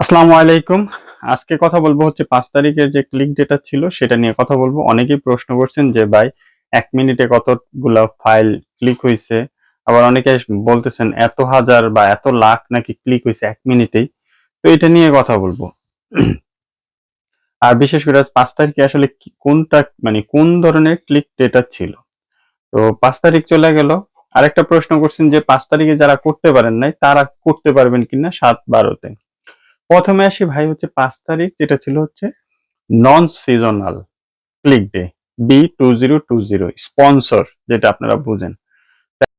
আসসালামু আলাইকুম। আজকে কথা বলব হচ্ছে পাঁচ তারিখের যে ক্লিক ডেটা ছিল সেটা নিয়ে কথা বলব। অনেকেই প্রশ্ন করছেন যে, ভাই, এক মিনিটে কতগুলো ফাইল ক্লিক হয়েছে আবার অনেকে বলতেছেন, এত হাজার বা এত লাখ নাকি ক্লিক হয়েছে এক মিনিটেই? তো এটা নিয়ে কথা বলব। আর বিশেষ করে পাঁচ তারিখে আসলে কোনটা মানে কোন ধরনের ক্লিক ডেটা ছিল? তো পাঁচ তারিখ চলে গেল। আরেকটা প্রশ্ন করছেন যে, পাঁচ তারিখে যারা করতে পারেন নাই, তারা করতে পারবেন কিনা সাত বারোতে? প্রথমে আসি ভাই হচ্ছে পাঁচ তারিখ, যেটা ছিল হচ্ছে non seasonal click day B two zero two zero sponsor যেটা আপনারা বুঝেন।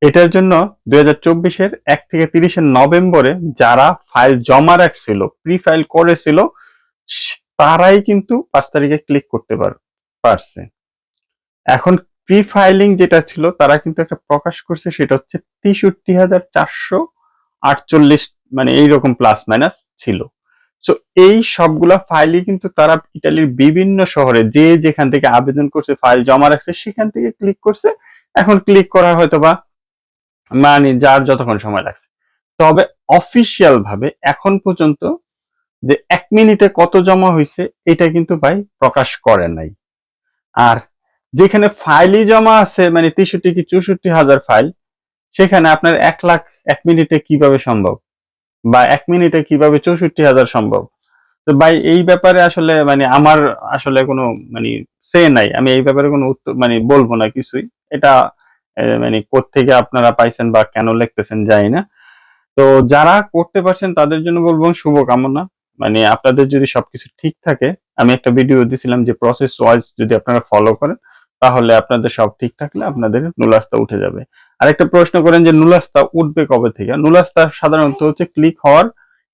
এটার জন্য দুই চব্বিশের এক থেকে তিরিশের নভেম্বরে যারা ফাইল জমা রাখছিল প্রি ফাইল করেছিল, তারাই কিন্তু পাঁচ তারিখে ক্লিক করতে পার- পারছে। এখন প্রি ফাইলিং যেটা ছিল, তারা কিন্তু একটা প্রকাশ করছে, সেটা হচ্ছে তেষট্টি হাজার চারশো আটচল্লিশ মানে এইরকম প্লাস মাইনাস ছিল। সো এই সবগুলা ফাইলই কিন্তু তারা ইতালির বিভিন্ন শহরে যে যেখান থেকে আবেদন করছে ফাইল জমা রাখছে, সেখান থেকে ক্লিক করছে। এখন ক্লিক করা হয়তো বা মানে যার যতক্ষণ সময় লাগছে। তবে অফিসিয়াল ভাবে এখন পর্যন্ত যে এক মিনিটে কত জমা হয়েছে এটা কিন্তু ভাই প্রকাশ করে নাই। আর যেখানে ফাইলই জমা আছে মানে তেষট্টি কি চৌষট্টি হাজার ফাইল সেখানে আপনার এক লাখ এক মিনিটে কীভাবে সম্ভব? বা এক মিনিটে কীভাবে চৌষট্টি হাজার সম্ভব? তো ভাই, এই ব্যাপারে আসলে মানে আমার আসলে কোনো মানে সে নাই। আমি এই ব্যাপারে কোনো উত্তর মানে বলব না কিছুই। এটা মানে কোত্থেকে আপনারা পাইছেন বা কেন লিখতেছেন জানি না। তো যারা করতে পারছেন তাদের জন্য বলব শুভকামনা। মানে আপনাদের যদি সবকিছু ঠিক থাকে, আমি একটা ভিডিও দিয়েছিলাম যে প্রসেস ওয়াইজ যদি আপনারা ফলো করেন, তাহলে আপনাদের সব ঠিক থাকলে আপনাদের নুলাস্তা উঠে যাবে। আরেকটা প্রশ্ন করেন যে নুলাস্তা উঠবে কবে থেকে? নুলাস্তা সাধারণত হচ্ছে ক্লিক হওয়ার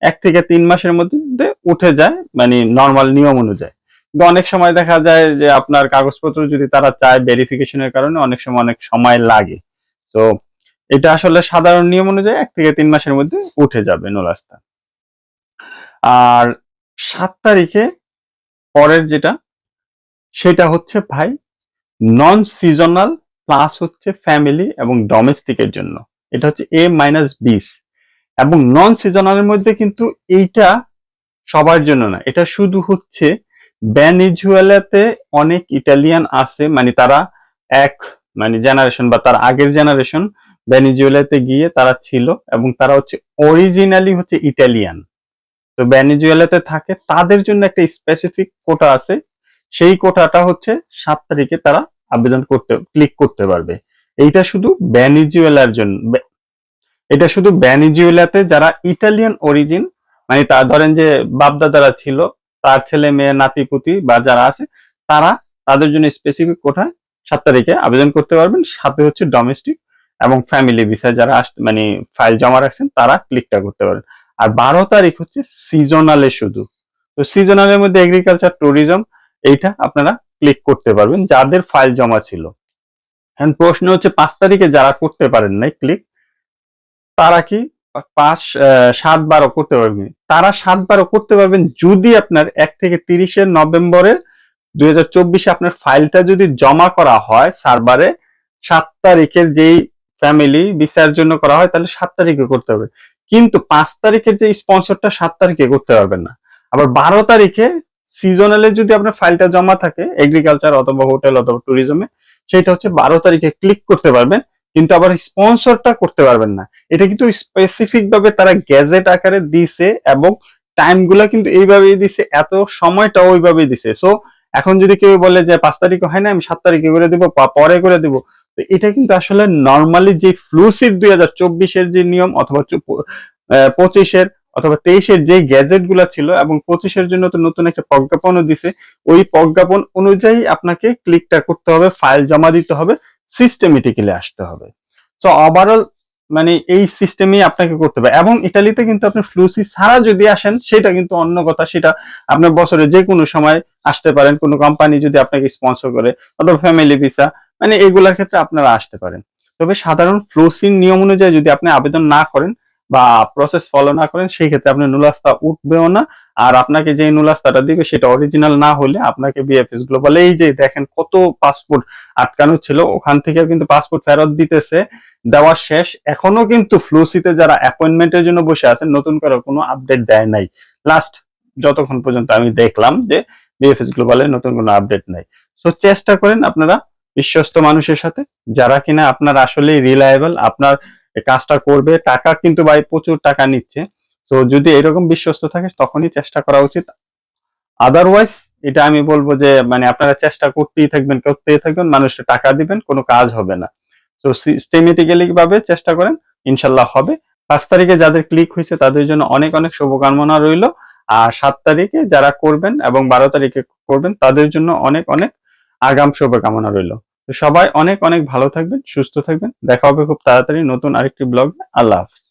এক থেকে তিন মাসের মধ্যে উঠে যায় মানে নর্মাল নিয়ম অনুযায়ী। কিন্তু অনেক সময় দেখা যায় যে আপনার কাগজপত্র যদি তারা চায় ভেরিফিকেশনের কারণে, অনেক সময় অনেক সময় লাগে। তো এটা আসলে সাধারণ নিয়ম অনুযায়ী এক থেকে তিন মাসের মধ্যে উঠে যাবে নুলাস্তা। আর সাত তারিখে পরের যেটা, সেটা হচ্ছে ভাই নন সিজনাল প্লাস হচ্ছে ফ্যামিলি এবং ডোমেস্টিকের জন্য। এটা হচ্ছে এ মাইনাস বিস এবং নন সিজনালের মধ্যে কিন্তু এইটা সবার জন্য না। এটা শুধু হচ্ছে ভেনেজুয়েলাতে অনেক ইটালিয়ান আছে মানে তারা এক মানে জেনারেশন বা তার আগের জেনারেশন ভেনেজুয়েলাতে গিয়ে তারা ছিল এবং তারা হচ্ছে অরিজিনালি হচ্ছে ইটালিয়ান তো ভেনেজুয়েলাতে থাকে, তাদের জন্য একটা স্পেসিফিক কোটা আছে। সেই কোটাটা হচ্ছে সাত তারিখে তারা আবেদন করতে ক্লিক করতে পারবে। এইটা শুধু ভেনেজুয়েলার জন্য এটা শুধু ভেনেজুয়েলাতে যারা ইটালিয়ান অরিজিন মানে তা ধরেন যে বাপদাদারা ছিল, তার ছেলে মেয়ে নাতিপুতি বা যারা আছে, তারা তাদের জন্য স্পেসিফিক কোঠায় সাত তারিখে আবেদন করতে পারবেন। সাথে হচ্ছে ডোমেস্টিক এবং ফ্যামিলি ভিসা যারা আসতে মানে ফাইল জমা রাখছেন, তারা ক্লিকটা করতে পারবেন। আর বারো তারিখ হচ্ছে সিজনালে শুধু। তো সিজনালের মধ্যে এগ্রিকালচার ট্যুরিজম এইটা আপনারা ক্লিক করতে পারবেন, যাদের ফাইল জমা ছিল। এখন প্রশ্ন হচ্ছে, পাঁচ তারিখে যারা করতে পারেন নাই ক্লিক তারা কি পাঁচ সাত বারো করতে পারবেন? তারা সাত করতে পারবেন যদি আপনার এক থেকে তিরিশে নভেম্বরের দুই আপনার ফাইলটা যদি জমা করা হয় সার্ভারে, সাত তারিখের যেই ফ্যামিলি বিচার জন্য করা হয়, তাহলে সাত তারিখে করতে হবে। কিন্তু পাঁচ তারিখের যে স্পন্সরটা সাত তারিখে করতে পারবেন না। আবার বারো তারিখে সিজনালে যদি আপনার ফাইলটা জমা থাকে এগ্রিকালচার অথবা হোটেল অথবা ট্যুরিজমে সেটা হচ্ছে বারো তারিখে ক্লিক করতে পারবেন, কিন্তু আবার স্পন্সরটা করতে পারবেন না। এটা কিন্তু স্পেসিফিক ভাবে তারা গ্যাজেট আকারে দিছে এবং টাইমগুলা কিন্তু এইভাবেই দিছে, এত সময়টা ওইভাবেই দিছে। সো এখন যদি কেউ বলে যে পাঁচ তারিখে হয় না, আমি সাত তারিখে করে দিব, বা পরে করে দিব, তো এটা কিন্তু আসলে নর্মালি যে ফ্লুসিড দুই হাজার চব্বিশের যে নিয়ম অথবা পঁচিশের অথবা তেইশের যে গ্যাজেট ছিল এবং পঁচিশের জন্য তো নতুন একটা প্রজ্ঞাপনও দিছে, ওই প্রজ্ঞাপন অনুযায়ী আপনাকে ক্লিকটা করতে হবে, ফাইল জমা দিতে হবে সিস্টেমেটিক্যালি আসতে হবে। সো ওভারঅল মানে এই সিস্টেমেই আপনাকে করতে হবে। এবং ইটালিতে কিন্তু আপনি ফ্লুসি ছাড়া যদি আসেন, সেটা কিন্তু অন্য কথা, সেটা আপনার বছরে যে কোনো সময় আসতে পারেন। কোনো কোম্পানি যদি আপনাকে স্পন্সর করে, অথবা ফ্যামিলি ভিসা মানে এগুলার ক্ষেত্রে আপনারা আসতে পারেন। তবে সাধারণ ফ্লুসির নিয়ম অনুযায়ী যদি আপনি আবেদন না করেন বা প্রসেস ফলো না করেন, সেই ক্ষেত্রে আপনার নুলাস্তা উঠবেও না। আর আপনাকে যে নুলাস্তাটা দিবে, সেটা অরিজিনাল না হলে আপনাকে বিএফএস গ্লোবাল এই যে দেখেন কত পাসপোর্ট আটকানো ছিল, ওখান থেকে কিন্তু পাসপোর্ট ফেরত দিতেছে। দেওয়া শেষ। এখনও কিন্তু ফ্লুসিতে যারা অ্যাপয়েন্টমেন্টের জন্য বসে আছেন, নতুন করে কোনো আপডেট দেয় নাই। লাস্ট যতক্ষণ পর্যন্ত আমি দেখলাম যে বিএফএস গ্লোবালের নতুন কোনো আপডেট নাই। সো চেষ্টা করেন আপনারা বিশ্বস্ত মানুষের সাথে, যারা কিনা আপনার আসলেই রিলায়েবল আপনার কাজটা করবে, টাকা কিন্তু ভাই প্রচুর টাকা নিচ্ছে। তো যদি এরকম বিশ্বস্ত থাকে, তখনই চেষ্টা করা উচিত। আদারওয়াইজ এটা আমি বলব যে মানে আপনারা চেষ্টা করতেই থাকবেন করতেই থাকবেন, মানুষকে টাকা দিবেন, কোনো কাজ হবে না। তো সিস্টেমেটিক্যালি ভাবে চেষ্টা করেন, ইনশাল্লাহ হবে। পাঁচ তারিখে যাদের ক্লিক হয়েছে, তাদের জন্য অনেক অনেক শুভকামনা রইল। আর সাত তারিখে যারা করবেন এবং বারো তারিখে করবেন, তাদের জন্য অনেক অনেক আগাম শুভকামনা রইল। সবাই অনেক অনেক ভালো থাকবেন, সুস্থ থাকবেন। দেখা হবে খুব তাড়াতাড়ি নতুন আরেকটি ব্লগ। আল্লাহ হাফিজ।